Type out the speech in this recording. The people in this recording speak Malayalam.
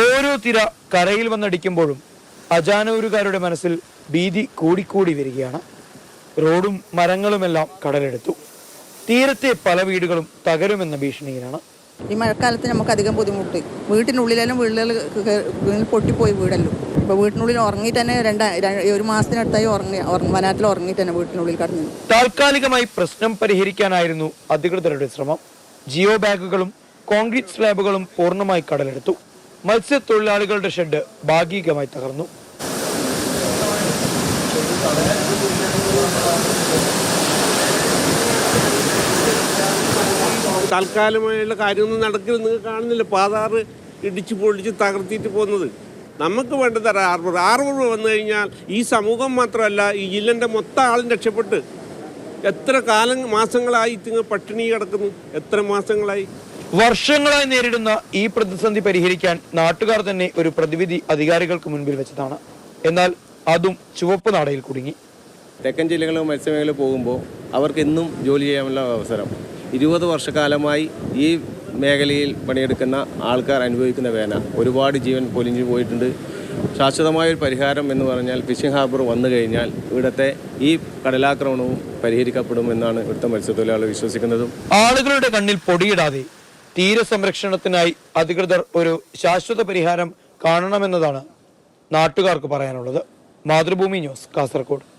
ഓരോ തിര കരയിൽ വന്നടിക്കുമ്പോഴും അജാനൂരുകാരുടെ മനസ്സിൽ ഭീതി കൂടിക്കൂടി വരികയാണ്. റോഡും മരങ്ങളുമെല്ലാം കടലെടുത്തു. തീരത്തെ പല വീടുകളും തകരുമെന്ന ഭീഷണിയിലാണ്. ഈ മഴക്കാലത്ത് നമുക്ക് അധികം ബുദ്ധിമുട്ട്. വീട്ടിനുള്ളിലെല്ലാം വീടുകൾ വീട്ടിൽ പൊട്ടിപ്പോയി വീടല്ലോ. ഇപ്പോൾ വീട്ടിനുള്ളിൽ ഉറങ്ങി തന്നെ രണ്ട ഒരു മാസത്തിനടുത്തായി ഉറങ്ങി ഉറങ്ങി വനാറ്റിൽ ഉറങ്ങിയിട്ട് തന്നെ വീട്ടിനുള്ളിൽ കടന്നു. താൽക്കാലികമായി പ്രശ്നം പരിഹരിക്കാനായിരുന്നു അധികൃതരുടെ ശ്രമം. ജിയോ ബാഗുകളും കോൺക്രീറ്റ് സ്ലാബുകളും പൂർണമായി കടലെടുത്തു. മത്സ്യത്തൊഴിലാളികളുടെ ഷെഡ് ഭാഗികമായി തകർന്നു. താൽക്കാലികമായുള്ള കാര്യമൊന്നും നടക്കില്ല. നിങ്ങൾ കാണുന്നില്ല? പാതാറ് ഇടിച്ചു പൊളിച്ച് തകർത്തിട്ട് പോകുന്നത്. നമുക്ക് വേണ്ടത് ആർബർ ആർബർ വന്നു കഴിഞ്ഞാൽ ഈ സമൂഹം മാത്രമല്ല ഈ ജില്ലന്റെ മൊത്തം ആളും രക്ഷപ്പെട്ട് എത്ര കാലം മാസങ്ങളായി ഇത്തിങ്ങ് പട്ടിണി കിടക്കുന്നു? എത്ര മാസങ്ങളായി? വർഷങ്ങളായി നേരിടുന്ന ഈ പ്രതിസന്ധി പരിഹരിക്കാൻ നാട്ടുകാർ തന്നെ ഒരു പ്രതിവിധി അധികാരികൾക്ക് മുൻപിൽ വെച്ചതാണ്. എന്നാൽ അതും ചുവപ്പ് നാടയിൽ കുടുങ്ങി. തെക്കൻ ജില്ലകളിൽ മത്സ്യമേഖല പോകുമ്പോൾ അവർക്ക് ഇന്നും ജോലി ചെയ്യാനുള്ള അവസരം. ഇരുപത് വർഷക്കാലമായി ഈ മേഖലയിൽ പണിയെടുക്കുന്ന ആൾക്കാർ അനുഭവിക്കുന്ന വേന ഒരുപാട് ജീവൻ പൊലിഞ്ഞു പോയിട്ടുണ്ട്. ശാശ്വതമായ ഒരു പരിഹാരം എന്ന് പറഞ്ഞാൽ ഫിഷിംഗ് ഹാർബർ വന്നു കഴിഞ്ഞാൽ ഇവിടുത്തെ ഈ കടലാക്രമണവും പരിഹരിക്കപ്പെടുമെന്നാണ് ഇവിടുത്തെ മത്സ്യത്തൊഴിലാളികൾ വിശ്വസിക്കുന്നതും. ആളുകളുടെ കണ്ണിൽ പൊടിയിടാതെ തീരസംരക്ഷണത്തിനായി അധികൃതർ ഒരു ശാശ്വത പരിഹാരം കാണണമെന്നതാണ് നാട്ടുകാർക്ക് പറയാനുള്ളത്. മാതൃഭൂമി ന്യൂസ് കാസർഗോഡ്.